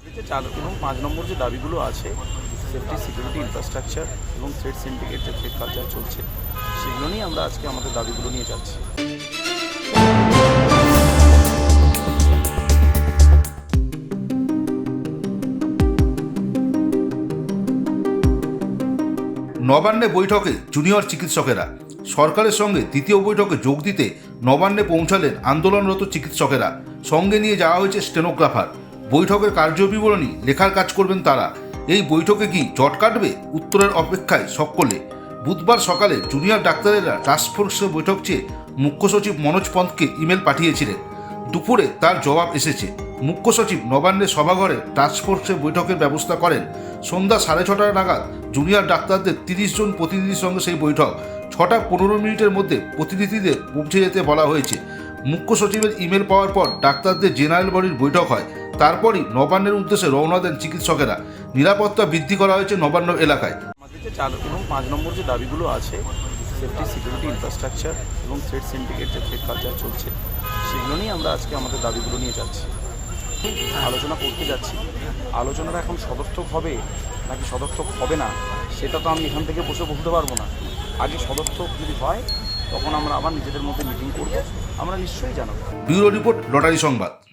আমাদের চার এবং পাঁচ নম্বর যে দাবিগুলো আছে সেফটি সিকিউরিটি ইনফ্রাস্ট্রাকচার এবং থ্রেড সিন্ডিকেট যে থ্রেড কালচার চলছে, সেগুলো নিয়ে আমরা আজকে আমাদের দাবিগুলো নিয়ে যাচ্ছি। নবান্নে বৈঠকে জুনিয়র চিকিৎসকেরা, সরকারের সঙ্গে দ্বিতীয় বৈঠকে যোগ দিতে নবান্নে পৌঁছালেন আন্দোলনরত চিকিৎসকেরা। সঙ্গে নিয়ে যাওয়া হয়েছে স্টেনোগ্রাফার বৈঠকের কার্যবিবরণী লেখার কাজ করবেন তারা। এই বৈঠকে কি জট কাটবে? উত্তরের অপেক্ষায় সকলে বুধবার সকালে জুনিয়র ডাক্তারেরা টাস্কফোর্সের বৈঠক চেয়ে মুখ্য সচিব মনোজ পন্থকে ইমেল পাঠিয়েছিলেন। দুপুরে তার জবাব এসেছে। মুখ্য সচিব নবান্নের সভাঘরে টাস্কফোর্সের বৈঠকের ব্যবস্থা করেন। সন্ধ্যা সাড়ে ছটা নাগাদ জুনিয়র ডাক্তারদের তিরিশ জন প্রতিনিধির সঙ্গে সেই বৈঠক। ছটা পনেরো মিনিটের মধ্যে প্রতিনিধিদের পৌঁছে যেতে বলা হয়েছে। মুখ্য সচিবের ইমেল পাওয়ার পর ডাক্তারদের জেনারেল বডির বৈঠক হয়। তারপরই নবান্নের উদ্দেশ্যে রওনা দেন চিকিৎসকেরা। নিরাপত্তা বৃদ্ধি করা হয়েছে নবান্ন এলাকায়। আমাদের যে চার এবং পাঁচ নম্বর যে দাবিগুলো আছে সেফটি সিকিউরিটি ইনফ্রাস্ট্রাকচার এবং থ্রেড সিন্ডিকেট যে থ্রেড কালচার চলছে সেগুলো নিয়ে আমরা আজকে আমাদের দাবিগুলো নিয়ে যাচ্ছি। আলোচনা করতে যাচ্ছি। আলোচনাটা এখন সদর্থক হবে নাকি সদর্থক হবে না সেটা তো আমি এখান থেকে বসে বলতে পারব না। আগে সদর্থক যদি হয় তখন আমরা আবার নিজেদের মধ্যে মিটিং করব। আমরা নিশ্চয়ই জানাব। ব্যুরো রিপোর্ট লটারি সংবাদ।